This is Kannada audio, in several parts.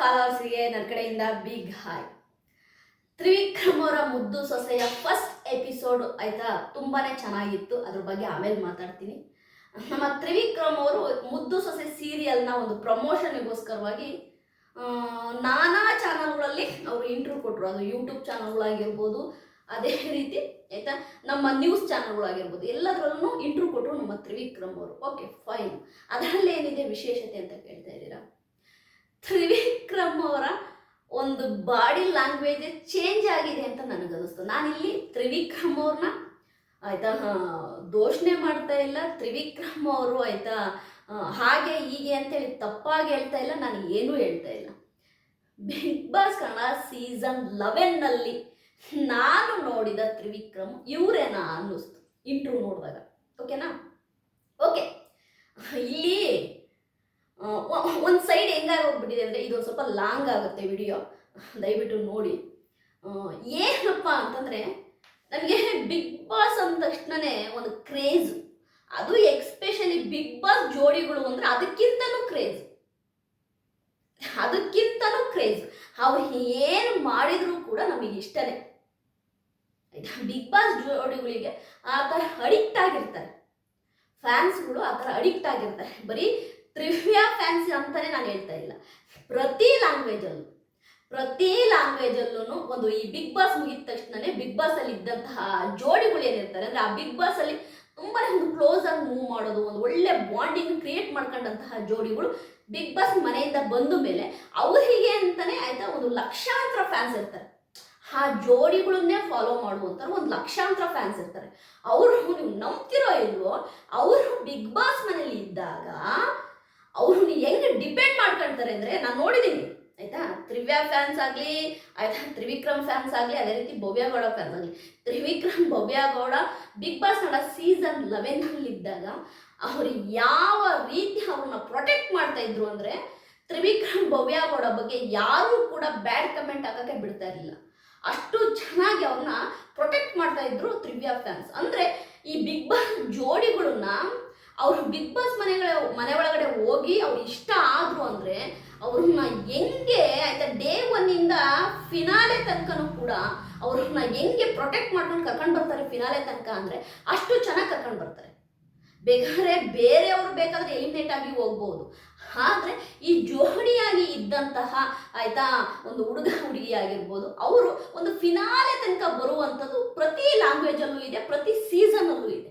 ಫಾಲೋವರ್ಸ್ಗೆ ನನ್ನ ಕಡೆಯಿಂದ ಬಿಗ್ ಹಾಯ್. ತ್ರಿವಿಕ್ರಮ್ ಅವರ ಮುದ್ದು ಸೊಸೆಯ ಫಸ್ಟ್ ಎಪಿಸೋಡ್ ಆಯ್ತಾ? ತುಂಬಾನೇ ಚೆನ್ನಾಗಿತ್ತು. ಅದ್ರ ಬಗ್ಗೆ ಆಮೇಲೆ ಮಾತಾಡ್ತೀನಿ. ನಮ್ಮ ತ್ರಿವಿಕ್ರಮ್ ಅವರು ಮುದ್ದು ಸೊಸೆ ಸೀರಿಯಲ್ನ ಒಂದು ಪ್ರಮೋಷನ್ಗೋಸ್ಕರವಾಗಿ ನಾನಾ ಚಾನಲ್ಗಳಲ್ಲಿ ಅವರು ಇಂಟರ್ವ್ಯೂ ಕೊಟ್ಟರು ಅದು ಯೂಟ್ಯೂಬ್ ಚಾನಲ್ಗಳಾಗಿರ್ಬೋದು, ಅದೇ ರೀತಿ ಆಯ್ತಾ? ನಮ್ಮ ನ್ಯೂಸ್ ಚಾನಲ್ಗಳಾಗಿರ್ಬೋದು, ಎಲ್ಲದರಲ್ಲೂ ಇಂಟರ್ವ್ಯೂ ಕೊಟ್ಟರು ನಮ್ಮ ತ್ರಿವಿಕ್ರಮ್ ಅವರು. Okay, fine. ಅದರಲ್ಲೇನಿದೆ ವಿಶೇಷತೆ ಅಂತ ಕೇಳ್ತಾ ಇದ್ದೀರಾ? ಒಂದು ಬಾಡಿ ಲ್ಯಾಂಗ್ವೇಜ್ ಚೇಂಜ್ ಆಗಿದೆ ಅಂತ ನನಗನ್ನಿಸ್ತು. ನಾನಿಲ್ಲಿ ತ್ರಿವಿಕ್ರಮ್ ಅವ್ರನ್ನ ಆಯ್ತಾ ದೋಷಣೆ ಮಾಡ್ತಾ ಇಲ್ಲ. ತ್ರಿವಿಕ್ರಮ್ ಅವರು ಆಯ್ತಾ ಹಾಗೆ ಹೀಗೆ ಅಂತೇಳಿ ತಪ್ಪಾಗಿ ಹೇಳ್ತಾ ಇಲ್ಲ. ನಾನು ಏನೂ ಹೇಳ್ತಾ ಇಲ್ಲ. ಬಿಗ್ ಬಾಸ್ ಕನ್ನಡ ಸೀಸನ್ ಲೆವೆನ್ನಲ್ಲಿ ನಾನು ನೋಡಿದ ತ್ರಿವಿಕ್ರಮ್ ಇವರೇನಾ ಅನ್ನಿಸ್ತು. ಇಂಟ್ರೂ ನೋಡಿದಾಗ. ಓಕೆನಾ ಓಕೆ ಇಲ್ಲಿ ಒಂದು ಸೈಡ್ ಹೆಂಗಾಗಿ ಹೋಗ್ಬಿಟ್ಟಿದೆ ಅಂದರೆ ಇದೊಂದು ಸ್ವಲ್ಪ ಲಾಂಗ್ ಆಗುತ್ತೆ ವಿಡಿಯೋ ದಯವಿಟ್ಟು ನೋಡಿ. ಏನಪ್ಪ ಅಂತಂದರೆ ನನಗೆ ಬಿಗ್ ಬಾಸ್ ಅಂದ ತಕ್ಷಣನೇ ಒಂದು ಕ್ರೇಜ್ ಅದು ಎಕ್ಸ್ಪೆಷಲಿ ಬಿಗ್ ಬಾಸ್ ಜೋಡಿಗಳು ಅಂದರೆ ಅದಕ್ಕಿಂತನೂ ಕ್ರೇಜ್ ಅದಕ್ಕಿಂತನೂ ಕ್ರೇಜ್ ಅವ್ರು ಏನು ಮಾಡಿದರೂ ಕೂಡ ನಮಗೆ ಇಷ್ಟನೇ. ಬಿಗ್ ಬಾಸ್ ಜೋಡಿಗಳಿಗೆ ಆ ಥರ ಅಡಿಕ್ಟ್ ಆಗಿರ್ತಾರೆ. ಫ್ಯಾನ್ಸ್ಗಳು ಆ ಥರ ಅಡಿಕ್ಟ್ ಆಗಿರ್ತಾರೆ. ಬರೀ ತ್ರಿವ್ಯಾ ಫ್ಯಾನ್ಸಿ ಅಂತಾನೆ ನಾನು ಹೇಳ್ತಾ ಇಲ್ಲ. ಪ್ರತಿ ಲ್ಯಾಂಗ್ವೇಜಲ್ಲೂ ಪ್ರತಿ ಲ್ಯಾಂಗ್ವೇಜಲ್ಲೂ ಒಂದು ಈ ಬಿಗ್ ಬಾಸ್ ಮುಗಿದ ತಕ್ಷಣನೇ ಬಿಗ್ ಬಾಸ್ ಅಲ್ಲಿ ಇದ್ದಂತಹ ಜೋಡಿಗಳು ಏನಿರ್ತಾರೆ, ಅಂದ್ರೆ ಆ ಬಿಗ್ ಬಾಸ್ ಅಲ್ಲಿ ತುಂಬಾ ಒಂದು ಕ್ಲೋಸ್ ಆಗಿ ಮೂವ್ ಮಾಡೋದು, ಒಂದು ಒಳ್ಳೆ ಬಾಂಡಿಂಗ್ ಕ್ರಿಯೇಟ್ ಮಾಡ್ಕೊಂಡಂತಹ ಜೋಡಿಗಳು ಬಿಗ್ ಬಾಸ್ ಮನೆಯಿಂದ ಬಂದ ಮೇಲೆ ಅವರಿಗೆ ಅಂತಾನೆ ಆಯ್ತಾ ಒಂದು ಲಕ್ಷಾಂತರ ಫ್ಯಾನ್ಸ್ ಇರ್ತಾರೆ. ಆ ಜೋಡಿಗಳನ್ನೇ ಫಾಲೋ ಮಾಡುವಂತ ಒಂದು ಲಕ್ಷಾಂತರ ಫ್ಯಾನ್ಸ್ ಇರ್ತಾರೆ. ಅವರು ನೀವು ನಂಬ್ತಿರೋ ಇಲ್ವೋ, ಅವರು ಬಿಗ್ ಬಾಸ್ ಮನೇಲಿ ಇದ್ದಾಗ ಅವ್ರನ್ನ ಹೆಂಗೆ ಡಿಪೆಂಡ್ ಮಾಡ್ಕೊಳ್ತಾರೆ ಅಂದ್ರೆ ನಾನು ನೋಡಿದ್ದೀನಿ ಆಯ್ತಾ? ತ್ರಿವ್ಯಾ ಫ್ಯಾನ್ಸ್ ಆಗಲಿ, ಆಯ್ತಾ? ತ್ರಿವಿಕ್ರಮ್ ಫ್ಯಾನ್ಸ್ ಆಗಲಿ, ಅದೇ ರೀತಿ ಭವ್ಯಗೌಡ ಫ್ಯಾನ್ಸ್ ಆಗಲಿ. ತ್ರಿವಿಕ್ರಮ್ ಭವ್ಯಗೌಡ ಬಿಗ್ ಬಾಸ್ ನಡ ಸೀಸನ್ ಲೆವೆನಲ್ಲಿ ಇದ್ದಾಗ ಅವರು ಯಾವ ರೀತಿ ಅವ್ರನ್ನ ಪ್ರೊಟೆಕ್ಟ್ ಮಾಡ್ತಾ ಇದ್ರು ಅಂದ್ರೆ ತ್ರಿವಿಕ್ರಮ್ ಭವ್ಯಗೌಡ ಬಗ್ಗೆ ಯಾರೂ ಕೂಡ ಬ್ಯಾಡ್ ಕಮೆಂಟ್ ಹಾಕಕ್ಕೆ ಬಿಡ್ತಾ ಇರಲಿಲ್ಲ. ಅಷ್ಟು ಚೆನ್ನಾಗಿ ಅವ್ರನ್ನ ಪ್ರೊಟೆಕ್ಟ್ ಮಾಡ್ತಾ ಇದ್ರು ತ್ರಿವ್ಯಾ ಫ್ಯಾನ್ಸ್ ಅಂದ್ರೆ ಈ ಬಿಗ್ ಬಾಸ್ ಜೋಡಿಗಳನ್ನ ಅವ್ರು ಬಿಗ್ ಬಾಸ್ ಮನೆಗಳ ಮನೆ ಒಳಗಡೆ ಹೋಗಿ ಅವ್ರು ಇಷ್ಟ ಆದ್ರು ಅಂದ್ರೆ ಅವ್ರನ್ನ ಹೆಂಗೆ ಆಯ್ತಾ ಡೇ ಒನ್ನಿಂದ ಫಿನಾಲೆ ತನಕನೂ ಕೂಡ ಅವ್ರನ್ನ ಹೆಂಗೆ ಪ್ರೊಟೆಕ್ಟ್ ಮಾಡ್ಕೊಂಡು ಕರ್ಕೊಂಡು ಬರ್ತಾರೆ ಫಿನಾಲೆ ತನಕ ಅಂದ್ರೆ ಅಷ್ಟು ಚೆನ್ನಾಗಿ ಕರ್ಕೊಂಡು ಬರ್ತಾರೆ. ಬೇಕಾದ್ರೆ ಬೇರೆಯವರು ಬೇಕಾದ್ರೆ ಎಲಿಮಿನೇಟ್ ಆಗಿ ಹೋಗ್ಬೋದು. ಆದ್ರೆ ಈ ಜೋಡಿಯಾಗಿ ಇದ್ದಂತಹ ಆಯ್ತಾ ಒಂದು ಹುಡುಗ ಹುಡುಗಿ ಆಗಿರ್ಬೋದು, ಅವರು ಒಂದು ಫಿನಾಲೆ ತನಕ ಬರುವಂಥದ್ದು ಪ್ರತಿ ಲ್ಯಾಂಗ್ವೇಜಲ್ಲೂ ಇದೆ, ಪ್ರತಿ ಸೀಸನಲ್ಲೂ ಇದೆ.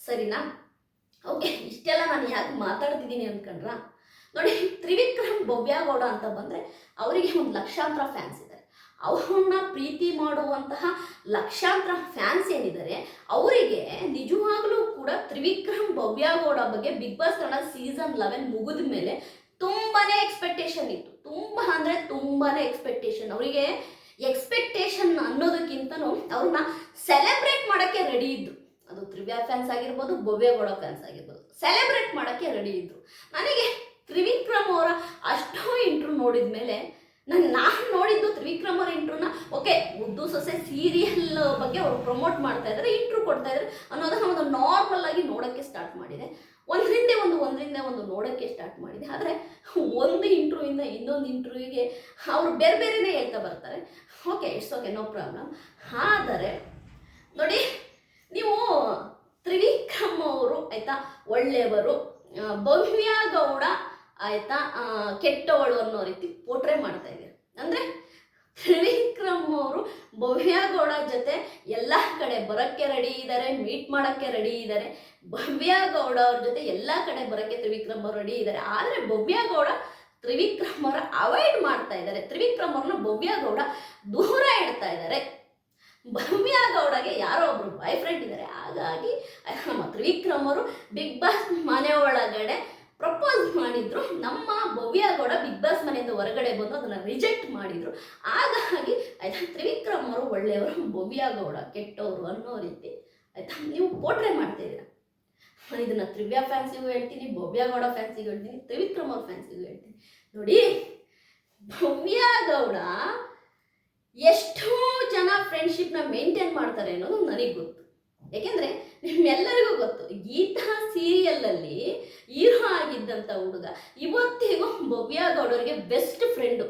ಸರಿನಾ? ಓಕೆ, ಇಷ್ಟೆಲ್ಲ ನಾನು ಯಾಕೆ ಮಾತಾಡ್ತಿದ್ದೀನಿ ಅನ್ಕೊಂಡ್ರ? ನೋಡಿ, ತ್ರಿವಿಕ್ರಮ್ ಭವ್ಯಗೌಡ ಅಂತ ಬಂದರೆ ಅವರಿಗೆ ಒಂದು ಲಕ್ಷಾಂತರ ಫ್ಯಾನ್ಸ್ ಇದ್ದಾರೆ ಅವ್ರನ್ನ ಪ್ರೀತಿ ಮಾಡುವಂತಹ ಲಕ್ಷಾಂತರ ಫ್ಯಾನ್ಸ್ ಏನಿದ್ದಾರೆ ಅವರಿಗೆ ನಿಜವಾಗ್ಲೂ ಕೂಡ ತ್ರಿವಿಕ್ರಮ್ ಭವ್ಯಗೌಡ ಬಗ್ಗೆ big boss Kannada season eleven ಮುಗಿದ ಮೇಲೆ ತುಂಬಾನೇ ಎಕ್ಸ್ಪೆಕ್ಟೇಷನ್ ಇತ್ತು. ತುಂಬ ಅಂದರೆ ತುಂಬಾನೇ ಎಕ್ಸ್ಪೆಕ್ಟೇಷನ್ ಅವರಿಗೆ ಎಕ್ಸ್ಪೆಕ್ಟೇಷನ್ ಅನ್ನೋದಕ್ಕಿಂತನೂ ಅವ್ರನ್ನ ಸೆಲೆಬ್ರೇಟ್ ಮಾಡೋಕ್ಕೆ ರೆಡಿ ಇದ್ರು. ಅದು ತ್ರಿವ್ಯಾ ಫ್ಯಾನ್ಸ್ ಆಗಿರ್ಬೋದು ಭವ್ಯಗೌಡ ಫ್ಯಾನ್ಸ್ ಆಗಿರ್ಬೋದು. ಸೆಲೆಬ್ರೇಟ್ ಮಾಡೋಕ್ಕೆ ರೆಡಿ ಇದ್ರು. ನನಗೆ ತ್ರಿವಿಕ್ರಮ್ ಅವರ ಅಷ್ಟೋ ಇಂಟ್ರೂ ನೋಡಿದ ಮೇಲೆ ನಾನು ನಾನು ನೋಡಿದ್ದು ತ್ರಿವಿಕ್ರಮ್ ಅವರ ಇಂಟ್ರೂನ ಓಕೆ, ಮುದ್ದು ಸೊಸೆ ಸೀರಿಯಲ್ ಬಗ್ಗೆ ಅವರು ಪ್ರಮೋಟ್ ಮಾಡ್ತಾ ಇದ್ದಾರೆ ಇಂಟ್ರೂ ಕೊಡ್ತಾ ಇದ್ದಾರೆ ಅನ್ನೋದನ್ನ ಒಂದು ನಾರ್ಮಲ್ ಆಗಿ ನೋಡೋಕ್ಕೆ ಸ್ಟಾರ್ಟ್ ಮಾಡಿದೆ. ಒಂದರಿಂದ ಒಂದು ಒಂದರಿಂದ ಒಂದು ನೋಡೋಕ್ಕೆ ಸ್ಟಾರ್ಟ್ ಮಾಡಿದೆ. ಆದರೆ ಒಂದು ಇಂಟ್ರೂವಿಂದ ಇನ್ನೊಂದು ಇಂಟ್ರೂವಿಗೆ ಅವರು ಬೇರೆ ಬೇರೆನೇ ಹೇಳ್ತಾ ಬರ್ತಾರೆ. Okay it's okay no problem ಆದರೆ, ನೋಡಿ ನೀವು ತ್ರಿವಿಕ್ರಮ್ ಅವರು, ಆಯ್ತಾ, ಒಳ್ಳೆಯವರು ಭವ್ಯ ಗೌಡ, ಆಯ್ತಾ ಕೆಟ್ಟವಳು ಅನ್ನೋ ರೀತಿ ಪೋಟ್ರೆ ಮಾಡ್ತಾ ಇದ್ದಾರೆ. ಅಂದ್ರೆ ತ್ರಿವಿಕ್ರಮ್ ಅವರು ಭವ್ಯ ಗೌಡ ಜೊತೆ ಎಲ್ಲ ಕಡೆ ಬರೋಕ್ಕೆ ರೆಡಿ ಇದ್ದಾರೆ ಮೀಟ್ ಮಾಡೋಕ್ಕೆ ರೆಡಿ ಇದ್ದಾರೆ. ಭವ್ಯ ಗೌಡ ಅವ್ರ ಜೊತೆ ಎಲ್ಲ ಕಡೆ ಬರೋಕ್ಕೆ ತ್ರಿವಿಕ್ರಮ್ ಅವರು ರೆಡಿ ಇದ್ದಾರೆ. ಆದರೆ ಭವ್ಯ ಗೌಡ ತ್ರಿವಿಕ್ರಮ್ ಅವರ ಅವಾಯ್ಡ್ ಮಾಡ್ತಾ ಇದ್ದಾರೆ. ತ್ರಿವಿಕ್ರಮ್ ಅವ್ರನ್ನ ಭವ್ಯ ಗೌಡ ದೂರ ಇಡ್ತಾ ಇದ್ದಾರೆ. ಭವ್ಯ ಗೌಡಗೆ ಯಾರೋ ಒಬ್ರು ಬಾಯ್ ಫ್ರೆಂಡ್ ಇದ್ದಾರೆ ಹಾಗಾಗಿ, ನಮ್ಮ ತ್ರಿವಿಕ್ರಮ್ ಅವರು ಬಿಗ್ ಬಾಸ್ ಮನೆ ಒಳಗಡೆ ಪ್ರಪೋಸ್ ಮಾಡಿದ್ರು. ನಮ್ಮ ಭವ್ಯ ಗೌಡ ಬಿಗ್ ಬಾಸ್ ಮನೆಯಿಂದ ಹೊರಗಡೆ ಬಂದು ಅದನ್ನ ರಿಜೆಕ್ಟ್ ಮಾಡಿದ್ರು. ಹಾಗಾಗಿ, ಆಯ್ತಾ, ತ್ರಿವಿಕ್ರಮ್ ಅವರು ಒಳ್ಳೆಯವರು, ಭವ್ಯ ಗೌಡ ಕೆಟ್ಟವರು ಅನ್ನೋ ರೀತಿ, ಆಯ್ತಾ, ನೀವು ಪೋಟ್ರೆ ಮಾಡ್ತಾ ಇದ್ದೀರಾ. ನಾನು ಇದನ್ನ ತ್ರಿವ್ಯ ಫ್ಯಾನ್ಸಿಗೂ ಹೇಳ್ತೀನಿ, ಭವ್ಯ ಗೌಡ ಫ್ಯಾನ್ಸಿಗೂ ಹೇಳ್ತೀನಿ, ತ್ರಿವಿಕ್ರಮ್ ಅವ್ರ ಫ್ಯಾನ್ಸಿಗೂ ಹೇಳ್ತೀನಿ. ನೋಡಿ, ಭವ್ಯ ಗೌಡ ಫ್ರೆಂಡ್ಶಿಪ್ನ ಮೇಂಟೈನ್ ಮಾಡ್ತಾರೆ ಅನ್ನೋದು ನನಗೆ ಗೊತ್ತು. ಯಾಕೆಂದ್ರೆ ನಿಮ್ಮೆಲ್ಲರಿಗೂ ಗೊತ್ತು, ಗೀತಾ ಸೀರಿಯಲಲ್ಲಿ ಹೀರೋ ಆಗಿದ್ದಂಥ ಹುಡುಗ ಇವತ್ತಿಗೂ ಭವ್ಯ ಗೌಡರಿಗೆ ಬೆಸ್ಟ್ ಫ್ರೆಂಡು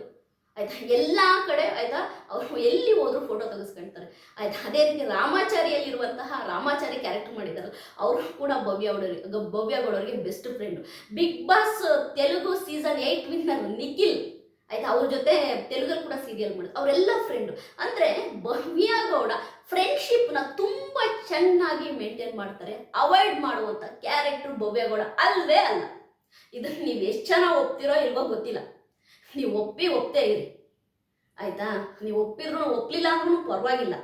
ಆಯ್ತಾ? ಎಲ್ಲ ಕಡೆ, ಆಯ್ತಾ? ಅವರು ಎಲ್ಲಿ ಹೋದ್ರು ಫೋಟೋ ತೆಗೆಸ್ಕೊಳ್ತಾರೆ ಆಯ್ತಾ? ಅದೇ ರೀತಿ ರಾಮಾಚಾರಿಯಲ್ಲಿರುವಂತಹ ರಾಮಾಚಾರಿ ಕ್ಯಾರೆಕ್ಟರ್ ಮಾಡಿದ್ದಾರೆ ಅವರು ಕೂಡ ಭವ್ಯ ಗೌಡರಿಗೆ Bhavya ಗೌಡರಿಗೆ best friend big boss Telugu season eight winner Nikhil. ಆಯ್ತಾ? ಅವ್ರ ಜೊತೆ ತೆಲುಗಲ್ಲಿ ಕೂಡ ಸೀರಿಯಲ್ ಮಾಡೋದು ಅವರೆಲ್ಲ ಫ್ರೆಂಡು ಅಂದರೆ ಭವ್ಯ ಗೌಡ ಫ್ರೆಂಡ್ಶಿಪ್ನ ತುಂಬ ಚೆನ್ನಾಗಿ ಮೇಂಟೈನ್ ಮಾಡ್ತಾರೆ ಅವಾಯ್ಡ್ ಮಾಡುವಂಥ ಕ್ಯಾರೆಕ್ಟರ್ ಭವ್ಯ ಗೌಡ ಅಲ್ವೇ ಅಲ್ಲ. ಇದನ್ನು ನೀವು ಎಷ್ಟು ಜನ ಒಪ್ತಿರೋ ಇಲ್ವೋ ಗೊತ್ತಿಲ್ಲ. ನೀವು ಒಪ್ಪಿ ಒಪ್ತೇ ಇರಿ. ಆಯ್ತಾ? ನೀವು ಒಪ್ಪಿದ್ರು ಒಪ್ಪಲಿಲ್ಲ ಅಂದ್ರೂ ಪರವಾಗಿಲ್ಲ.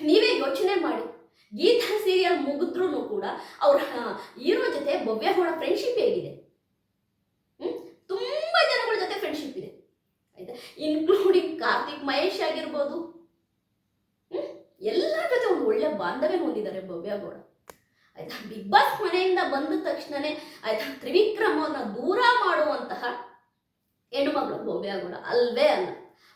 ನೀವೇ ಯೋಚನೆ ಮಾಡಿ. ಗೀತಾ ಸೀರಿಯಲ್ ಮುಗಿದ್ರೂ ಕೂಡ ಅವ್ರ ಹೀರೋ ಜೊತೆ ಭವ್ಯ ಗೌಡ ಫ್ರೆಂಡ್ಶಿಪ್ ಹೇಗಿದೆ ಹ್ಮ್? ತುಂಬ ಜನಗಳ ಜೊತೆ ಫ್ರೆಂಡ್ಶಿಪ್ ಇದೆ ಆಯ್ತಾ ಇನ್ಕ್ಲೂಡಿಂಗ್ ಕಾರ್ತಿಕ್ ಮಹೇಶ್ ಆಗಿರ್ಬೋದು. ಎಲ್ಲ ಜೊತೆ ಒಂದು ಒಳ್ಳೆ ಬಾಂಧವ್ಯ ಹೊಂದಿದ್ದಾರೆ ಭವ್ಯ ಗೌಡ. ಆಯ್ತಾ? ಬಿಗ್ ಬಾಸ್ ಮನೆಯಿಂದ ಬಂದ ತಕ್ಷಣನೇ ಆಯ್ತಾ? ತ್ರಿವಿಕ್ರಮ್ ಅವ್ರನ್ನ ದೂರ ಮಾಡುವಂತಹ ಹೆಣ್ಣುಮಗಳು ಭವ್ಯ ಗೌಡ. ಅಲ್ವೇ ಅಲ್ಲ.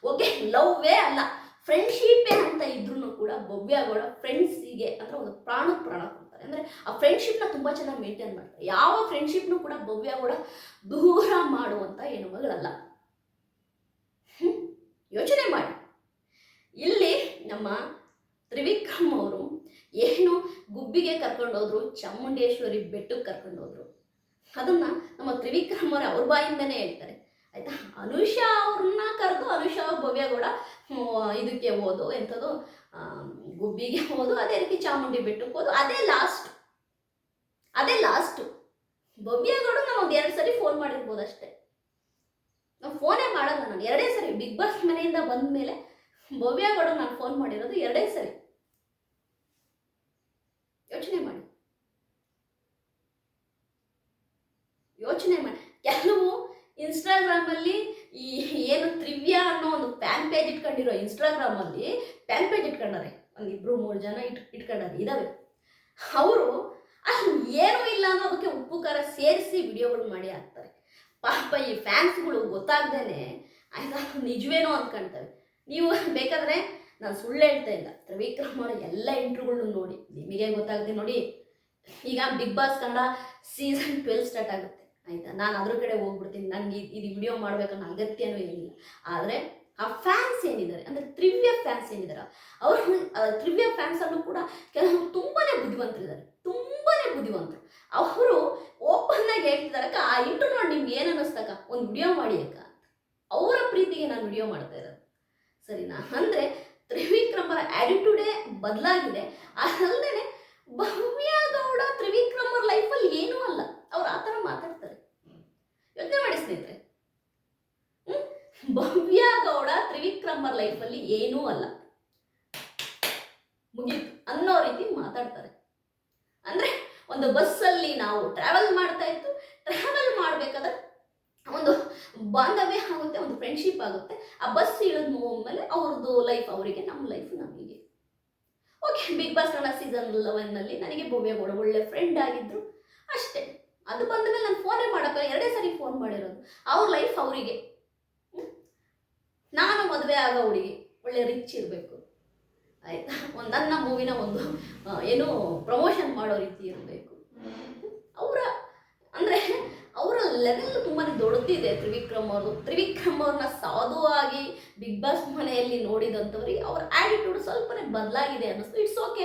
ಓಕೆ, ಲವ್ವೇ ಅಲ್ಲ. ಫ್ರೆಂಡ್ಶಿಪ್ಪೇ ಅಂತ ಇದ್ರೂ ಕೂಡ ಭವ್ಯ ಗೌಡ ಫ್ರೆಂಡ್ಸಿಗೆ ಅಂದ್ರೆ ಒಂದು ಪ್ರಾಣ ಪ್ರಾಣ ಕೊಡ್ತಾರೆ. ಅಂದ್ರೆ ಆ ಫ್ರೆಂಡ್ಶಿಪ್ನ ತುಂಬಾ ಚೆನ್ನಾಗಿ ಮೇಂಟೈನ್ ಮಾಡ್ತಾರೆ. ಯಾವ ಫ್ರೆಂಡ್ಶಿಪ್ನು ಕೂಡ ಭವ್ಯ ಗೌಡ ದೂರ ಮಾಡುವಂತ ಹೆಣ್ಣುಮಗಳಲ್ಲ? ಯೋಚನೆ ಮಾಡಿ. ಇಲ್ಲಿ ನಮ್ಮ ತ್ರಿವಿಕ್ರಮ್ ಅವರು ಏನು ಗುಬ್ಬಿಗೆ ಕರ್ಕೊಂಡೋದ್ರು ಚಾಮುಂಡೇಶ್ವರಿ ಬೆಟ್ಟಕ್ಕೆ ಕರ್ಕೊಂಡೋದ್ರು ಅದನ್ನ ನಮ್ಮ ತ್ರಿವಿಕ್ರಮ್ ಅವರು ಅವ್ರ ಬಾಯಿಂದನೇ ಹೇಳ್ತಾರೆ. ಆಯ್ತಾ? ಅನುಷಾ ಅವ್ರನ್ನ ಕರೆದು ಅನುಷಾ ಕೂಡ ಇದಕ್ಕೆ ಹೋದು, ಎಂಥದ್ದು ಗುಬ್ಬಿಗೆ ಹೋದು, ಅದೇ ರೀತಿ ಚಾಮುಂಡಿ ಬೆಟ್ಟಕ್ಕೆ ಹೋದು, ಅದೇ ಲಾಸ್ಟ್ ಅದೇ ಲಾಸ್ಟ್ ಭವ್ಯ ಕೂಡ ಒಂದು ಎರಡು ಸರಿ ಫೋನ್ ಮಾಡಿರ್ಬೋದು ಅಷ್ಟೇ ನಾವು ಫೋನೇ ಮಾಡಲ್ಲ ನಾನು. ಎರಡೇ ಸರಿ ಬಿಗ್ ಬಾಸ್ ಮನೆಯಿಂದ ಬಂದ ಮೇಲೆ ಭವ್ಯ ಗೌಡ ನಾನು ಫೋನ್ ಮಾಡಿರೋದು ಎರಡೇ ಸರಿ. ಯೋಚನೆ ಮಾಡಿ. ಯೋಚನೆ ಮಾಡಿ. ಕೆಲವು ಇನ್ಸ್ಟಾಗ್ರಾಮಲ್ಲಿ ಈ ಏನು ತ್ರಿವ್ಯಾ ಅನ್ನೋ ಒಂದು ಫ್ಯಾನ್ ಪೇಜ್ ಇಟ್ಕೊಂಡಿರೋ ಇನ್ಸ್ಟಾಗ್ರಾಮಲ್ಲಿ ಫ್ಯಾನ್ ಪೇಜ್ ಇಟ್ಕೊಂಡಾರೆ. ಒಂದು ಇಬ್ಬರು ಮೂರು ಜನ ಇಟ್, ಇಟ್ಕೊಂಡಾರೆ. ಇದ್ದಾವೆ ಅವರು ಅಲ್ಲಿ ಏನೂ ಇಲ್ಲ ಅನ್ನೋದಕ್ಕೆ ಉಪ್ಪು, ಖಾರ ಸೇರಿಸಿ ವಿಡಿಯೋಗಳು ಮಾಡಿ ಪಾಪ ಈ ಫ್ಯಾನ್ಸ್ಗಳು ಗೊತ್ತಾಗ್ದೇ ಆಯ್ತಾ? ನಿಜವೇನೋ ಅಂದ್ಕೊಳ್ತವೆ ನೀವು ಬೇಕಾದ್ರೆ ನಾನು ಸುಳ್ಳು ಹೇಳ್ತಾ ಇಲ್ಲ. ತ್ರಿವಿಕ್ರಮ್ ಅವರ ಎಲ್ಲ ಇಂಟ್ರ್ಯೂಗಳನ್ನ ನೋಡಿ. ನಿಮಗೆ ಗೊತ್ತಾಗುತ್ತೆ ನೋಡಿ. ಈಗ big boss Kannada season twelve start ಆಗುತ್ತೆ. ಆಯ್ತಾ? ನಾನು ಅದ್ರ ಕಡೆ ಹೋಗ್ಬಿಡ್ತೀನಿ. ನನಗೆ ಇದು ವಿಡಿಯೋ ಮಾಡ್ಬೇಕನ್ನೋ ಅಗತ್ಯನೂ ಏನಿಲ್ಲ. ಆದರೆ ಆ ಫ್ಯಾನ್ಸ್ ಏನಿದ್ದಾರೆ? ಅಂದರೆ ತ್ರಿವ್ಯ ಫ್ಯಾನ್ಸ್ ಏನಿದ್ದಾರೆ? ಅವರು ತ್ರಿವ್ಯ ಫ್ಯಾನ್ಸ್ ಅಲ್ಲೂ ಕೂಡ ಕೆಲವರು ತುಂಬಾನೇ ಬುದ್ಧಿವಂತರಿದ್ದಾರೆ. ತುಂಬಾನೇ ಬುದ್ಧಿವಂತರು. ಅವರು ಓಪನ್ ಆಗಿ ಹೇಳ್ತಿದ್ದಾರೆ, ಅಕ್ಕ, ಆ ಇಂಟು ನೋಡಿ ನಿಮ್ಗೆ ಏನು ಅನ್ನಿಸ್ತಕ್ಕ ಒಂದು ವಿಡಿಯೋ ಮಾಡಿ ಅಕ್ಕ. ಅವರ ಪ್ರೀತಿಗೆ ನಾನು ವಿಡಿಯೋ ಮಾಡ್ತಾ ಇರೋದು. ಸರಿನಾ? ಅಂದರೆ ತ್ರಿವಿಕ್ರಮರ ಆಟಿಟ್ಯೂಡೇ ಬದಲಾಗಿದೆ. ಅದಲ್ಲದೆ ಭವ್ಯ ಗೌಡ ತ್ರಿವಿಕ್ರಮರ ಲೈಫಲ್ಲಿ ಏನೂ ಅಲ್ಲ. ಅವ್ರು ಆ ಥರ ಮಾತಾಡ್ತಾರೆ. ಯೋಚನೆ ಮಾಡಿ? ಭವ್ಯ ಗೌಡ ತ್ರಿವಿಕ್ರಮರ ಲೈಫಲ್ಲಿ ಏನೂ ಅಲ್ಲ. ಮುಗೀತು. ಅನ್ನೋ ರೀತಿ ಮಾತಾಡ್ತಾರೆ. ಅಂದ್ರೆ ಒಂದು ಬಸ್ಸಲ್ಲಿ ನಾವು ಟ್ರಾವೆಲ್ ಮಾಡ್ತಾ ಇತ್ತು ಟ್ರಾವೆಲ್ ಮಾಡಬೇಕಾದ್ರೆ ಒಂದು ಬಾಂಧವ್ಯ ಆಗುತ್ತೆ, ಒಂದು ಫ್ರೆಂಡ್ಶಿಪ್ ಆಗುತ್ತೆ. ಆ ಬಸ್ ಇಳಿದ ಮೇಲೆ ಅವ್ರದ್ದು ಲೈಫ್ ಅವರಿಗೆ ನಮ್ಮ ಲೈಫ್ ನಮಗೆ. Okay big boss Kannada season ಲೆವೆನ್ನಲ್ಲಿ ನನಗೆ ಭವ್ಯ ಗೌಡ ಒಳ್ಳೆ ಫ್ರೆಂಡ್ ಆಗಿದ್ರು. ಅಷ್ಟೇ. ಅದು ಬಂದ ಮೇಲೆ ನಾನು ಫೋನೇ ಮಾಡೋಕ್ಕಲ್ಲ, ಎರಡೇ ಸರಿ ಫೋನ್ ಮಾಡಿರೋದು. ಅವ್ರ ಲೈಫ್ ಅವರಿಗೆ. ನಾನು ಮದುವೆ ಆಗೋ ಹುಡುಗಿ, ಒಳ್ಳೆ ರಿಚ್ ಇರಬೇಕು. ಆಯಿತಾ? ಒಂದು ನನ್ನ ಮೂವಿನ ಒಂದು ಏನು ಪ್ರಮೋಷನ್ ಮಾಡೋ ರೀತಿ ಇರಬೇಕು. ಅವರ, ಅಂದರೆ ಅವರ ಲೆವೆಲ್ ತುಂಬಾ ದೊಡ್ಡದಿದೆ. ತ್ರಿವಿಕ್ರಮ್ ಅವರು. ತ್ರಿವಿಕ್ರಮ್ ಅವ್ರನ್ನ ಸಾಧುವಾಗಿ ಬಿಗ್ ಬಾಸ್ ಮನೆಯಲ್ಲಿ ನೋಡಿದಂಥವ್ರಿಗೆ ಅವ್ರ ಆ್ಯಟಿಟ್ಯೂಡ್ ಸ್ವಲ್ಪನೇ ಬದಲಾಗಿದೆ ಅನ್ನಿಸ್ತು. ಇಟ್ಸ್ ಓಕೆ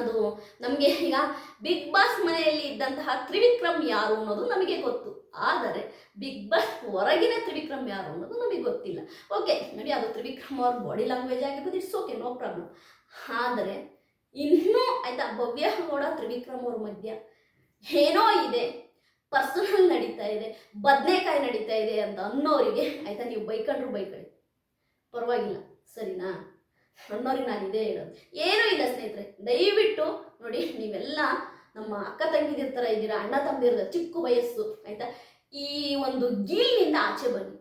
ಅದು ನಮಗೆ ಈಗ ಬಿಗ್ ಬಾಸ್ ಮನೆಯಲ್ಲಿ ಇದ್ದಂತಹ ತ್ರಿವಿಕ್ರಮ್ ಯಾರು ಅನ್ನೋದು ನಮಗೆ ಗೊತ್ತು. ಆದರೆ ಬಿಗ್ ಬಾಸ್ ಹೊರಗಿನ ತ್ರಿವಿಕ್ರಮ್ ಯಾರು ಅನ್ನೋದು ನಮಗೆ ಗೊತ್ತಿಲ್ಲ. ಓಕೆ ನೋಡಿ ಅದು ತ್ರಿವಿಕ್ರಮ್ ಅವ್ರ ಬಾಡಿ ಲ್ಯಾಂಗ್ವೇಜ್ ಆಗಿರ್ಬೋದು ಇಟ್ಸ್ ಓಕೆ ನೋ ಪ್ರಾಬ್ಲಮ್ ಆದರೆ ಇನ್ನೂ ಆಯ್ತಾ, ಭವ್ಯ ಮೋಡ ತ್ರಿವಿಕ್ರಮ್ ಅವ್ರ ಮಧ್ಯ ಏನೋ ಇದೆ ಪರ್ಸನಲ್ ನಡೀತಾ ಇದೆ, ಬದನೆಕಾಯಿ ನಡೀತಾ ಇದೆ ಅಂತ ಅನ್ನೋರಿಗೆ, ಆಯ್ತಾ, ನೀವು ಬೈಕಂಡ್ರು ಬೈಕಳಿ ಪರವಾಗಿಲ್ಲ, ಸರಿನಾ? ಅನ್ನೋರಿಗೆ ನಾನು ಇದೇ ಹೇಳೋದು. ಏನೂ ಇಲ್ಲ ಸ್ನೇಹಿತರೆ, ದಯವಿಟ್ಟು ನೋಡಿ ನೀವೆಲ್ಲ ನಮ್ಮ ಅಕ್ಕ ತಂಗಿದಿರ ಥರ ಇದ್ದೀರಾ ಅಣ್ಣ ತಮ್ಮದಿರ ಚಿಕ್ಕ ವಯಸ್ಸು, ಆಯ್ತಾ? ಈ ಒಂದು ಗೀಳಿನಿಂದ ಆಚೆ ಬನ್ನಿ.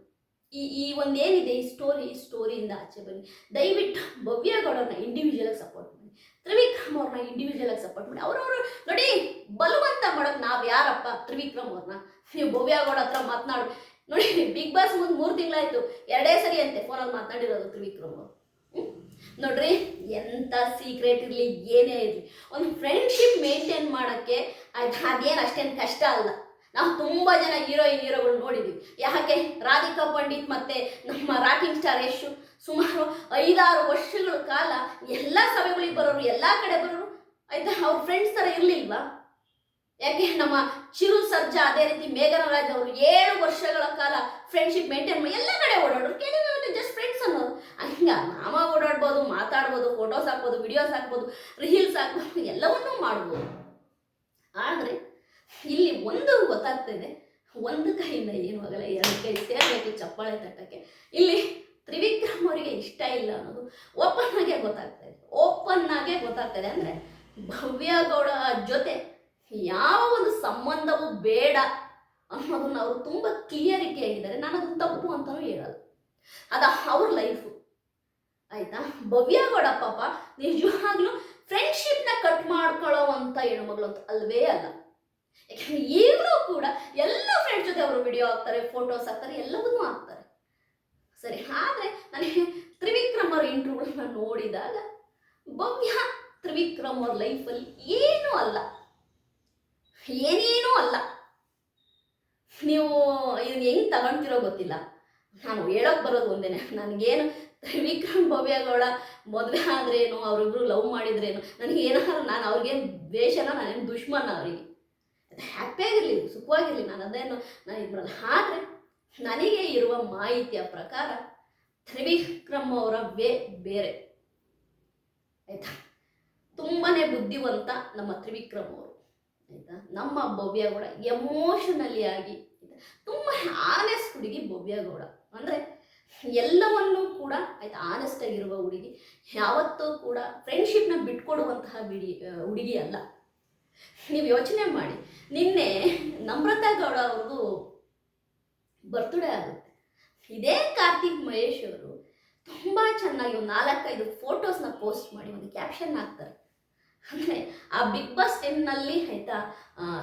ಈ ಈ ಒಂದು ಏನಿದೆ, ಈ ಸ್ಟೋರಿ ಈ ಸ್ಟೋರಿಯಿಂದ ಆಚೆ ಬನ್ನಿ. ದಯವಿಟ್ಟು ಭವ್ಯ ಇಂಡಿವಿಜುವಲ್ ಸಪೋರ್ಟ್ ಮಾಡಿ. ತ್ರಿವಿಕ್ರಮ್ ಅವ್ರನ್ನ ಇಂಡಿವಿಜುವಲಾಗಿ ಸಪೋರ್ಟ್ ಮಾಡಿ. ಅವ್ರವ್ರು ನೋಡಿ, ಬಲವಂತ ಮಾಡೋದು ನಾವು ಯಾರಪ್ಪ ತ್ರಿವಿಕ್ರಮ್ ಅವ್ರನ್ನ? ನೀವು ಭವ್ಯ ಗೌಡ ಹತ್ರ ಮಾತನಾಡು. ನೋಡಿ, ಬಿಗ್ ಬಾಸ್ ಮುಂದೆ ಮೂರು ತಿಂಗಳಾಯ್ತು. ಎರಡೇ ಸರಿ ಅಂತೆ ಫೋನಲ್ಲಿ ಮಾತನಾಡಿರೋದು ತ್ರಿವಿಕ್ರಮ್ ಅವರು? ನೋಡ್ರಿ ಎಂಥ ಸೀಕ್ರೆಟ್ ಇರಲಿ, ಏನೇ ಇರಲಿ. ಒಂದು ಫ್ರೆಂಡ್ಶಿಪ್ ಮೇಂಟೈನ್ ಮಾಡೋಕ್ಕೆ ಅದೇನು ಅಷ್ಟೇನು ಕಷ್ಟ ಅಲ್ಲ. ನಾವು ತುಂಬ ಜನ ಹೀರೋಯಿನ್ ಹೀರೋಗಳು ನೋಡಿದ್ವಿ. ಯಾಕೆ? ರಾಧಿಕಾ ಪಂಡಿತ್ ಮತ್ತೆ ನಮ್ಮ ರಾಕಿಂಗ್ ಸ್ಟಾರ್ ಯಶು. ಸುಮಾರು ಐದಾರು ವರ್ಷಗಳ ಕಾಲ ಎಲ್ಲ ಸಭೆಗಳಿಗೆ ಬರೋರು, ಎಲ್ಲ ಕಡೆ ಬರೋರು, ಆಯ್ತಾ? ಅವ್ರ ಫ್ರೆಂಡ್ಸ್ ಥರ ಇರಲಿಲ್ವಾ? ಯಾಕೆ? ನಮ್ಮ ಚಿರು ಸರ್ಜಾ, ಅದೇ ರೀತಿ ಮೇಘನರಾಜ್ ಅವರು ಏಳು ವರ್ಷಗಳ ಕಾಲ ಫ್ರೆಂಡ್ಶಿಪ್ ಮೇಂಟೈನ್ ಎಲ್ಲ ಕಡೆ ಓಡಾಡೋರು. ಕೇಳಿದ್ರು ಜಸ್ಟ್ ಫ್ರೆಂಡ್ಸ್ ಅನ್ನೋರು. ಹಂಗ ನಾಮ ಓಡಾಡ್ಬೋದು, ಮಾತಾಡ್ಬೋದು ಫೋಟೋಸ್ ಹಾಕ್ಬೋದು ವಿಡಿಯೋಸ್ ಹಾಕ್ಬೋದು ರೀಲ್ಸ್ ಹಾಕ್ಬೋದು, ಎಲ್ಲವನ್ನೂ ಮಾಡ್ಬೋದು. ಆದರೆ ಇಲ್ಲಿ ಒಂದು ಗೊತ್ತಾಗ್ತಿದೆ ಒಂದು ಕೈಯಿಂದ ಏನು ಆಗಲ್ಲ, ಎರಡು ಕೈ ಸೇರಬೇಕು ಚಪ್ಪಾಳೆ ತಟ್ಟಕ್ಕೆ. ಇಲ್ಲಿ ತ್ರಿವಿಕ್ರಮ್ ಅವರಿಗೆ ಇಷ್ಟ ಇಲ್ಲ ಅನ್ನೋದು ಓಪನ್ ಆಗೇ ಗೊತ್ತಾಗ್ತಾ ಇದೆ. ಓಪನ್ ಆಗೇ ಗೊತ್ತಾಗ್ತಾ ಇದೆ. ಅಂದರೆ ಭವ್ಯ ಗೌಡ ಜೊತೆ ಯಾವ ಒಂದು ಸಂಬಂಧವೂ ಬೇಡ ಅನ್ನೋದನ್ನ ಅವರು ತುಂಬ ಕ್ಲಿಯರಿಟಿ ಆಗಿದ್ದಾರೆ ನಾನು ತಪ್ಪು ಅಂತಲೂ ಹೇಳಲ್ಲ. ಅದು ಅವ್ರ ಲೈಫು ಆಯ್ತಾ? ಭವ್ಯ ಗೌಡ ಪಾಪ ನಿಜವಾಗ್ಲೂ ಫ್ರೆಂಡ್ಶಿಪ್ನ ಕಟ್ ಮಾಡ್ಕೊಳ್ಳೋ ಅಂತ ಹೆಣ್ಮಗಳು ಅಂತ ಅಲ್ವೇ ಅಲ್ಲ. ಯಾಕಂದ್ರೆ ಈಗಲೂ ಕೂಡ ಎಲ್ಲ ಫ್ರೆಂಡ್ಸ್ ಜೊತೆ ಅವರು ವಿಡಿಯೋ ಹಾಕ್ತಾರೆ ಫೋಟೋಸ್ ಹಾಕ್ತಾರೆ, ಎಲ್ಲವನ್ನೂ ಹಾಕ್ತಾರೆ. ಸರಿ, ಆದರೆ ನನಗೆ ತ್ರಿವಿಕ್ರಮ್ ಅವರ ಇಂಟರ್ವ್ಯೂಗಳನ್ನ ನೋಡಿದಾಗ ಭವ್ಯ ತ್ರಿವಿಕ್ರಮ್ ಅವ್ರ ಲೈಫಲ್ಲಿ ಏನೂ ಅಲ್ಲ. ಏನೇನೂ ಅಲ್ಲ. ನೀವು ಇದನ್ನ ಹೆಂಗ್ ತಗೊಳ್ತಿರೋ ಗೊತ್ತಿಲ್ಲ. ನಾನು ಹೇಳೋಕೆ ಬರೋದು ಒಂದೇನೆ, ನನಗೇನು ತ್ರಿವಿಕ್ರಮ್ ಭವ್ಯಗೌಡ ಮದುವೆ ಆದ್ರೇನು? ಅವರಿಬ್ರು ಲವ್ ಮಾಡಿದ್ರೇನು? ನನಗೆ ಏನಾದ್ರು ನಾನು ಅವ್ರಿಗೇನು ದ್ವೇಷನ, ನಾನೇನು ದುಶ್ಮನ ಅವರಿಗೆ? ಹ್ಯಾಪಿಯಾಗಿರಲಿ ಸುಖವಾಗಿರಲಿ, ನಾನು ಅದೇನು, ನಾನು ಇಬ್ಬರಲ್ಲ ಆದರೆ ನನಗೆ ಇರುವ ಮಾಹಿತಿಯ ಪ್ರಕಾರ ತ್ರಿವಿಕ್ರಮ್ ಅವರ ವೇ ಬೇರೆ. ಆಯ್ತಾ? ತುಂಬಾ ಬುದ್ಧಿವಂತ ನಮ್ಮ ತ್ರಿವಿಕ್ರಮ್ ಅವರು. ಆಯ್ತಾ? ನಮ್ಮ ಭವ್ಯಗೌಡ ಎಮೋಷನಲಿ ಆಗಿ ತುಂಬ ಆನೆಸ್ ಹುಡುಗಿ ಭವ್ಯಗೌಡ. ಅಂದರೆ ಎಲ್ಲವನ್ನೂ ಕೂಡ ಆಯ್ತಾ ಆನೆಸ್ಟ್ ಆಗಿರುವ ಹುಡುಗಿ, ಯಾವತ್ತೂ ಕೂಡ ಫ್ರೆಂಡ್ಶಿಪ್ನ ಬಿಟ್ಕೊಡುವಂತಹ ಬಿಡಿ ಹುಡುಗಿ ಅಲ್ಲ. ನೀವು ಯೋಚನೆ ಮಾಡಿ, ನಿನ್ನೆ ನಮ್ರತಾ ಗೌಡ ಅವ್ರದ್ದು ಬರ್ತ್ಡೇ ಆಗುತ್ತೆ. ಇದೇ ಕಾರ್ತಿಕ್ ಮಹೇಶ್ ಅವರು ತುಂಬ ಚೆನ್ನಾಗಿ ಒಂದು ನಾಲ್ಕೈದು ಫೋಟೋಸ್ನ ಪೋಸ್ಟ್ ಮಾಡಿ, ಒಂದು ಕ್ಯಾಪ್ಷನ್ ಹಾಕ್ತಾರೆ. ಅಂದರೆ ಆ ಬಿಗ್ ಬಾಸ್ ಟೆನ್ನಲ್ಲಿ ಆಯಿತಾ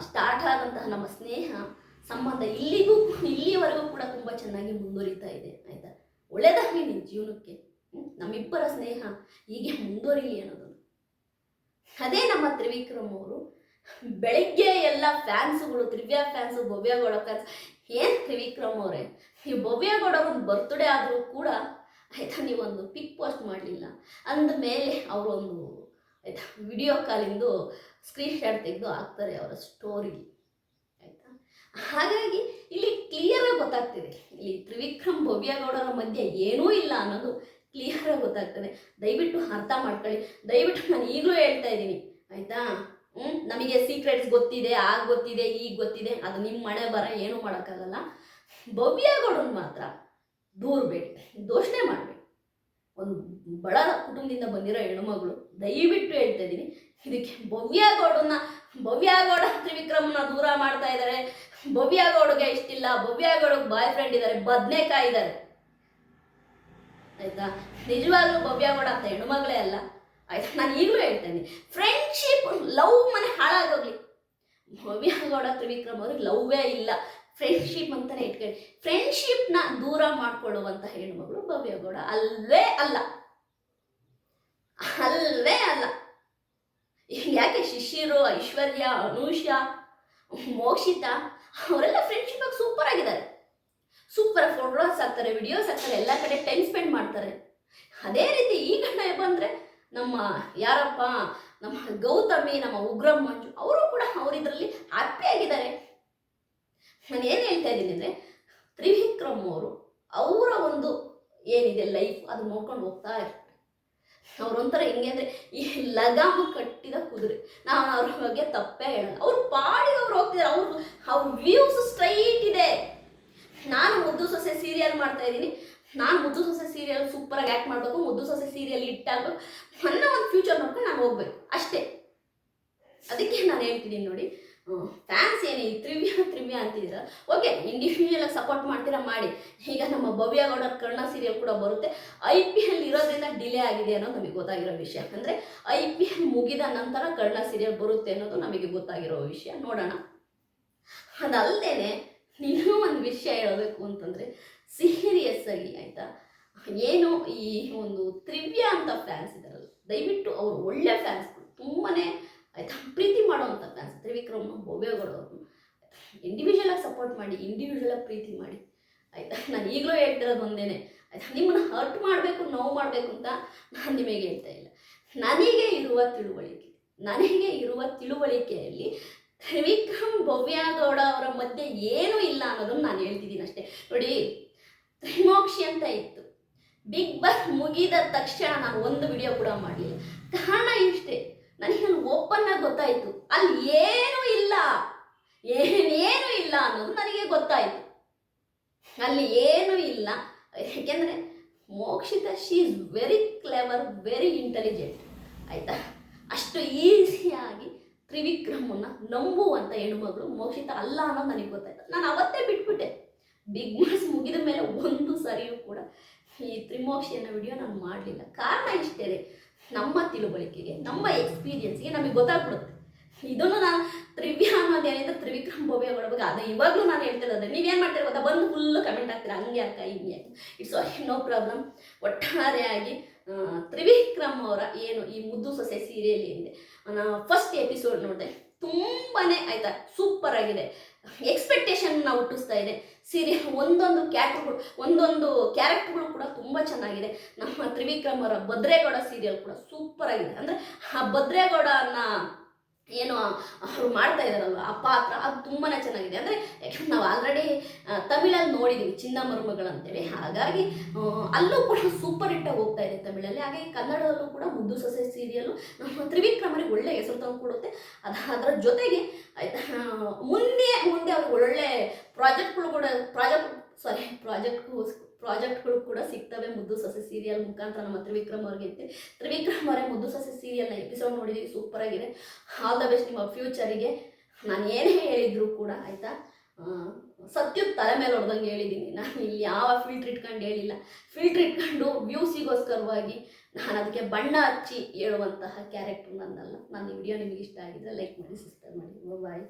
ಸ್ಟಾರ್ಟ್ ಆದಂತಹ ನಮ್ಮ ಸ್ನೇಹ ಸಂಬಂಧ ಇಲ್ಲಿಗೂ, ಇಲ್ಲಿವರೆಗೂ ಕೂಡ ತುಂಬ ಚೆನ್ನಾಗಿ ಮುಂದುವರಿತಾ ಇದೆ, ಆಯಿತಾ. ಒಳ್ಳೆಯದಾಗಲಿ ನಿಮ್ಮ ಜೀವನಕ್ಕೆ? ನಮ್ಮಿಬ್ಬರ ಸ್ನೇಹ ಹೀಗೆ ಮುಂದುವರಿಲಿ ಅನ್ನೋದು ಅದೇ ನಮ್ಮ ತ್ರಿವಿಕ್ರಮ್ ಅವರು ಬೆಳಿಗ್ಗೆ ಎಲ್ಲ ಫ್ಯಾನ್ಸುಗಳು, ತ್ರಿವ್ಯಾ ಫ್ಯಾನ್ಸು ಭವ್ಯಗೌಡ ಫ್ಯಾನ್ಸ್, ಏನು ತ್ರಿವಿಕ್ರಮ್ ಅವರೇ? ನೀವು ಭವ್ಯಗೌಡ ಒಂದು ಬರ್ತ್ಡೇ ಆದರೂ ಕೂಡ ಆಯಿತಾ, ನೀವೊಂದು ಪಿಕ್ ಪೋಸ್ಟ್ ಮಾಡಲಿಲ್ಲ. ಅಂದ ಮೇಲೆ ಅವರೊಂದು, ಆಯಿತಾ ವಿಡಿಯೋ ಕಾಲಿಂದು ಸ್ಕ್ರೀನ್ ಶಾಟ್ ತೆಗೆದು ಹಾಕ್ತಾರೆ ಅವರ ಸ್ಟೋರಿಗೆ ಹಾಗಾಗಿ ಇಲ್ಲಿ ಕ್ಲಿಯರ್ ಆಗಿ ಗೊತ್ತಾಗ್ತಿದೆ. ಇಲ್ಲಿ ತ್ರಿವಿಕ್ರಮ್ ಭವ್ಯಗೌಡರ ಮಧ್ಯೆ ಏನೂ ಇಲ್ಲ ಅನ್ನೋದು ಕ್ಲಿಯರ್ ಆಗಿ ಗೊತ್ತಾಗ್ತದೆ. ದಯವಿಟ್ಟು ಅರ್ಥ ಮಾಡ್ಕೊಳ್ಳಿ. ದಯವಿಟ್ಟು ನಾನು ಈಗಲೂ ಹೇಳ್ತಾ ಇದ್ದೀನಿ. ಆಯಿತಾ? ಹ್ಞೂ ನಮಗೆ ಸೀಕ್ರೆಟ್ಸ್ ಗೊತ್ತಿದೆ, ಆಗ ಗೊತ್ತಿದೆ, ಈಗ ಗೊತ್ತಿದೆ. ಅದು ನಿಮ್ಮ ಮಳೆ ಬರ, ಏನೂ ಮಾಡೋಕ್ಕಾಗಲ್ಲ. ಭವ್ಯಗೌಡನ ಮಾತ್ರ ದೂರಬೇಡಿ ದೋಷಣೆ ಮಾಡಬೇಡಿ. ಒಂದು ಬಡ ಕುಟುಂಬದಿಂದ ಬಂದಿರೋ ಹೆಣ್ಮಗಳು, ದಯವಿಟ್ಟು ಹೇಳ್ತಾ ಇದ್ದೀನಿ. ಇದಕ್ಕೆ ಭವ್ಯಗೌಡನ ಭವ್ಯಗೌಡ ತ್ರಿವಿಕ್ರಮನ ದೂರ ಮಾಡ್ತಾ ಇದ್ದಾರೆ. ಭವ್ಯಗೌಡಗೆ ಇಷ್ಟಿಲ್ಲ. ಭವ್ಯಗೌಡಗೆ ಬಾಯ್ ಫ್ರೆಂಡ್ ಇದ್ದಾರೆ ಬದನೇಕಾಯಿ ಇದ್ದಾರೆ ಆಯ್ತಾ? ನಿಜವಾಗ್ಲೂ ಭವ್ಯಗೌಡ ಅಂತ ಹೆಣ್ಮಗಳೇ ಅಲ್ಲ. ಆಯ್ತಾ? ನಾನು ಈಗಲೂ ಹೇಳ್ತೇನೆ. ಫ್ರೆಂಡ್ಶಿಪ್ ಲವ್ ಮನೆ ಹಾಳಾಗೋಗ್ಲಿ. ಭವ್ಯಗೌಡ ತ್ರಿವಿಕ್ರಮ್ ಅವ್ರಿಗೆ ಲವ್ವೇ ಇಲ್ಲ. ಫ್ರೆಂಡ್ಶಿಪ್ ಅಂತಾನೆ ಇಟ್ಕೊಳ್ಳಿ. ಫ್ರೆಂಡ್ಶಿಪ್ನ ದೂರ ಮಾಡ್ಕೊಳ್ಳುವಂತ ಹೆಣ್ಮಗಳು ಭವ್ಯಗೌಡ ಅಲ್ವೇ ಅಲ್ಲ ಅಲ್ವೇ ಅಲ್ಲ ಯಾಕೆ ಶಿಶಿರು ಐಶ್ವರ್ಯ, ಅನುಷಾ, ಮೋಕ್ಷಿತಾ? ಅವರೆಲ್ಲ ಫ್ರೆಂಡ್ಶಿಪ್ ಆಗಿ ಸೂಪರ್ ಆಗಿದ್ದಾರೆ. ಸೂಪರ್ ಫೋಟೋಸ್ ಹಾಕ್ತಾರೆ ವಿಡಿಯೋಸ್ ಹಾಕ್ತಾರೆ, ಎಲ್ಲ ಕಡೆ ಟೈಮ್ ಸ್ಪೆಂಡ್ ಮಾಡ್ತಾರೆ. ಅದೇ ರೀತಿ ಈ ಘಟನೆ ಬಂದರೆ ನಮ್ಮ ಯಾರಪ್ಪ, ನಮ್ಮ ಗೌತಮಿ, ನಮ್ಮ ಉಗ್ರಂ ಅವರು ಕೂಡ ಅವರಿದ್ರಲ್ಲಿ ಹ್ಯಾಪಿ ಆಗಿದ್ದಾರೆ. ನಾನು ಏನು ಹೇಳ್ತಾ ಇದ್ದೀನಿ ಅಂದರೆ, ತ್ರಿವಿಕ್ರಮ್ ಅವರು, ಅವರ ಒಂದು ಏನಿದೆ ಲೈಫ್ ಅದು ನೋಡ್ಕೊಂಡು ಹೋಗ್ತಾ ಇರ್ತಾರೆ. ಅವ್ರೊಂಥರ ಹೆಂಗೆ ಅಂದರೆ ಈ ಲಗಾಮು ಕಟ್ಟಿದ ಕುದುರೆ. ನಾನು ಅವ್ರ ಬಗ್ಗೆ ತಪ್ಪೇ ಹೇಳಲ್ಲ. ಅವ್ರು ಪಾಡಿ ಅವ್ರು ಹೋಗ್ತಿದ್ದಾರೆ ಅವ್ರು ಅವ್ರ ವ್ಯೂಸ್ ಸ್ಟ್ರೈಟ್ ಇದೆ. ನಾನು ಮುದ್ದು ಸೊಸೆ ಸೀರಿಯಲ್ ಮಾಡ್ತಾ ಇದ್ದೀನಿ. ನಾನು ಮುದ್ದು ಸೊಸೆ ಸೀರಿಯಲ್ ಸೂಪರಾಗಿ ಆ್ಯಕ್ಟ್ ಮಾಡಬೇಕು. ಮುದ್ದು ಸೊಸೆ ಸೀರಿಯಲ್ ಇಟ್ಟಾಗಬೇಕು ನನ್ನ ಒಂದು ಫ್ಯೂಚರ್ ನೋಡ್ಕೊಂಡು ನಾನು ಹೋಗ್ಬೇಕು. ಅಷ್ಟೇ. ಅದಕ್ಕೆ ನಾನು ಹೇಳ್ತಿದ್ದೀನಿ ನೋಡಿ. ಫ್ಯಾನ್ಸ್ ಏನೇ ತ್ರಿವ್ಯ ತ್ರಿವ್ಯ ಅಂತಿದ್ದೀರ? ಓಕೆ ಇಂಡಿವಿಜುವಲ್ ಸಪೋರ್ಟ್ ಮಾಡ್ತೀರಾ, ಮಾಡಿ. ಈಗ ಭವ್ಯ ಗೌಡ ಕರ್ಣ ಸೀರಿಯಲ್ ಕೂಡ ಬರುತ್ತೆ. ಐ ಪಿ ಎಲ್ ಇರೋದ್ರಿಂದ ಡಿಲೇ ಆಗಿದೆ ಅನ್ನೋದು ನಮಗೆ ಗೊತ್ತಾಗಿರೋ ವಿಷಯ. ಅಂದರೆ ಐ ಪಿ ಎಲ್ ಮುಗಿದ ನಂತರ ಕರ್ಣ ಸೀರಿಯಲ್ ಬರುತ್ತೆ ಅನ್ನೋದು ನಮಗೆ ಗೊತ್ತಾಗಿರೋ ವಿಷಯ. ನೋಡೋಣ. ಅದಲ್ಲದೆ ಇನ್ನೂ ಒಂದು ವಿಷಯ ಹೇಳಬೇಕು ಅಂತಂದರೆ ಸೀರಿಯಸ್ ಆಗಿ ಆಯಿತಾ? ಏನು ಈ ಒಂದು ತ್ರಿವ್ಯ ಅಂತ ಫ್ಯಾನ್ಸ್ ಇದ್ದಾರಲ್ಲ ದಯವಿಟ್ಟು ಅವರು ಒಳ್ಳೆ ಫ್ಯಾನ್ಸ್ ತುಂಬಾ ಆಯಿತಾ? ಪ್ರೀತಿ ಮಾಡುವಂಥ ಫ್ಯಾನ್ಸ್ ತ್ರಿವಿಕ್ರಮ್ ಭವ್ಯಗೌಡ ಅವ್ರನ್ನ ಇಂಡಿವಿಜುವಲ್ ಆಗಿ ಸಪೋರ್ಟ್ ಮಾಡಿ ಇಂಡಿವಿಜುವಲ್ ಆಗಿ ಪ್ರೀತಿ ಮಾಡಿ. ಆಯ್ತಾ? ನಾನು ಈಗಲೂ ಹೇಳ್ತಿರೋದು ಒಂದೇನೆ. ಆಯ್ತಾ? ನಿಮ್ಮನ್ನ ಹರ್ಟ್ ಮಾಡಬೇಕು, ನೋವು ಮಾಡಬೇಕು ಅಂತ ನಾನು ನಿಮಗೆ ಹೇಳ್ತಾ ಇಲ್ಲ. ನನಗೆ ಇರುವ ತಿಳುವಳಿಕೆ, ನನಗೆ ಇರುವ ತಿಳುವಳಿಕೆಯಲ್ಲಿ ತ್ರಿವಿಕ್ರಮ್ ಭವ್ಯಾಗೌಡ ಅವರ ಮಧ್ಯೆ ಏನೂ ಇಲ್ಲ ಅನ್ನೋದನ್ನು ನಾನು ಹೇಳ್ತಿದ್ದೀನಿ ಅಷ್ಟೇ. ನೋಡಿ, ತ್ರಿಮೋಕ್ಷಿ ಅಂತ ಇತ್ತು. ಬಿಗ್ ಬಾಸ್ ಮುಗಿದ ತಕ್ಷಣ ನಾನು ಒಂದು ವಿಡಿಯೋ ಕೂಡ ಮಾಡಲಿಲ್ಲ. ಕಾರಣ ಇಷ್ಟೇ, ನನಗೆ ಓಪನ್ ಆಗಿ ಗೊತ್ತಾಯಿತು. ಅಲ್ಲಿ ಏನೂ ಇಲ್ಲ. ಏನೇನೂ ಇಲ್ಲ ಅನ್ನೋದು ನನಗೆ ಗೊತ್ತಾಯಿತು. ಅಲ್ಲಿ ಏನೂ ಇಲ್ಲ. ಯಾಕೆಂದರೆ Mokshitha she is very clever very intelligent ಆಯಿತಾ? ಅಷ್ಟು ಈಸಿಯಾಗಿ ತ್ರಿವಿಕ್ರಮನ್ನ ನಂಬುವಂಥ ಹೆಣ್ಮಗಳು ಮೋಕ್ಷಿತ ಅಲ್ಲ ಅನ್ನೋದು ನನಗೆ ಗೊತ್ತಾಯ್ತು. ನಾನು ಅವತ್ತೇ ಬಿಟ್ಬಿಟ್ಟೆ. ಬಿಗ್ ಬಾಸ್ ಮುಗಿದ ಮೇಲೆ ಒಂದು ಸರಿಯೂ ಕೂಡ ಈ ತ್ರಿಮೋಕ್ಷಿ ಅನ್ನೋ ವಿಡಿಯೋ ನಾನು ಮಾಡಲಿಲ್ಲ. ಕಾರಣ ಇಷ್ಟೇ ನಮ್ಮ ತಿಳುವಳಿಕೆಗೆ, ನಮ್ಮ ಎಕ್ಸ್ಪೀರಿಯನ್ಸ್ಗೆ ನಮಗೆ ಗೊತ್ತಾಗ್ಬಿಡುತ್ತೆ. ಇದನ್ನು ನಾನು ತ್ರಿವ್ಯ ಅನ್ನೋದು ಏನಿದೆ ತ್ರಿವಿಕ್ರಮ್ ಭವ್ಯ ಬಗ್ಗೆ ಅದು ಇವಾಗಲೂ ನಾನು ಹೇಳ್ತಿರೋದು ನೀವೇನು ಮಾಡ್ತೀರ ಗೊತ್ತಾ? ಬಂದು ಫುಲ್ ಕಮೆಂಟ್ ಆಗ್ತೀರಾ ಹಂಗೆ ಅಕ್ಕ, ಹಿಂಗೆ ಇಟ್ಸ್ ನೋ ಪ್ರಾಬ್ಲಮ್ ಒಟ್ಟಾರೆಯಾಗಿ ತ್ರಿವಿಕ್ರಮ್ ಅವರ ಏನು ಈ ಮುದ್ದು ಸೊಸೆ ಸೀರಿಯಲ್ ಏನಿದೆ ನಾನು ಫಸ್ಟ್ ಎಪಿಸೋಡ್ ನೋಡಿದೆ. ತುಂಬಾ ಆಯ್ತಾ? ಸೂಪರ್ ಆಗಿದೆ. ಎಕ್ಸ್ಪೆಕ್ಟೇಷನ್ ಹುಟ್ಟಿಸ್ತಾ ಇದೆ. ಸೀರಿಯಲ್ ಒಂದೊಂದು ಕ್ಯಾರೆಕ್ಟರ್ಗಳು ಒಂದೊಂದು ಕ್ಯಾರೆಕ್ಟರ್ಗಳು ಕೂಡ ತುಂಬ ಚೆನ್ನಾಗಿದೆ. ನಮ್ಮ ತ್ರಿವಿಕ್ರಮ್ ಅವರ ಭದ್ರೇಗೌಡ ಸೀರಿಯಲ್ ಕೂಡ ಸೂಪರ್ ಆಗಿದೆ. ಅಂದರೆ ಆ ಭದ್ರೇಗೌಡನ ಏನು ಅವ್ರು ಮಾಡ್ತಾ ಇದ್ದಾರಲ್ವ? ಆ ಪಾತ್ರ ಅದು ತುಂಬಾ ಚೆನ್ನಾಗಿದೆ. ಅಂದರೆ ಯಾಕಂದ್ರೆ ನಾವು ಆಲ್ರೆಡಿ ತಮಿಳಲ್ಲಿ ನೋಡಿದೀವಿ ಚಿನ್ನ ಮರುಮಗಳು ಅಂತೇಳಿ ಹಾಗಾಗಿ ಅಲ್ಲೂ ಕೂಡ ಸೂಪರ್ ಹಿಟ್ಟಾಗಿ ಹೋಗ್ತಾ ಇದೆ ತಮಿಳಲ್ಲಿ. ಹಾಗೆ ಕನ್ನಡದಲ್ಲೂ ಕೂಡ ಮುದ್ದು ಸೊಸೆ ಸೀರಿಯಲ್ಲು ನಮ್ಮ ತ್ರಿವಿಕ್ರಮರಿಗೆ ಒಳ್ಳೆ ಹೆಸರು ತಂದು ಕೊಡುತ್ತೆ. ಅದು, ಅದರ ಜೊತೆಗೆ, ಆಯ್ತಾ, ಮುಂದೆ ಮುಂದೆ ಅವ್ರಿಗೆ ಒಳ್ಳೆ ಪ್ರಾಜೆಕ್ಟ್ಗಳು ಕೂಡ ಪ್ರಾಜೆಕ್ಟ್ ಸಾರಿ ಪ್ರಾಜೆಕ್ಟ್ ಪ್ರಾಜೆಕ್ಟ್ಗಳು ಕೂಡ ಸಿಗ್ತವೆ. ಮುದ್ದು ಸಸಿ ಸೀರಿಯಲ್ ಮುಖಾಂತರ ನಮ್ಮ ತ್ರಿವಿಕ್ರಮ್ ಅವ್ರಿಗೆ ಅಂತ ತ್ರಿವಿಕ್ರಮ್ ಅವರೇ ಮುದ್ದು ಸಸಿ ಸೀರಿಯಲ್ನ ಎಪಿಸೋಡ್ ನೋಡಿದ್ದೀವಿ ಸೂಪರ್ ಆಗಿದೆ. ಆಲ್ ದ ಬೆಸ್ಟ್ ನಿಮ್ಮ ಫ್ಯೂಚರಿಗೆ ನಾನು ಏನೇ ಹೇಳಿದ್ರು ಕೂಡ ಆಯಿತಾ? ಸತ್ಯದ ತಲೆ ಮೇಲೆ ಹೊಡೆದಂಗೆ ಹೇಳಿದ್ದೀನಿ ನಾನು ಇಲ್ಲಿ ಯಾವ ಫಿಲ್ಟ್ರ್ ಇಟ್ಕೊಂಡು ಹೇಳಿಲ್ಲ. ಫಿಲ್ಟ್ರ್ ಇಟ್ಕೊಂಡು ವ್ಯೂಸಿಗೋಸ್ಕರವಾಗಿ ನಾನು ಅದಕ್ಕೆ ಬಣ್ಣ ಹಚ್ಚಿ ಹೇಳುವಂತಹ ಕ್ಯಾರೆಕ್ಟರ್ ನನ್ನಲ್ಲ. ನನ್ನ ವಿಡಿಯೋ ನಿಮಗೆ ಇಷ್ಟ ಆಗಿದ್ರೆ ಲೈಕ್ ಮಾಡಿ ಸಿಸ್ಟರ್ ಮಾಡಿ. ಬಾಯ್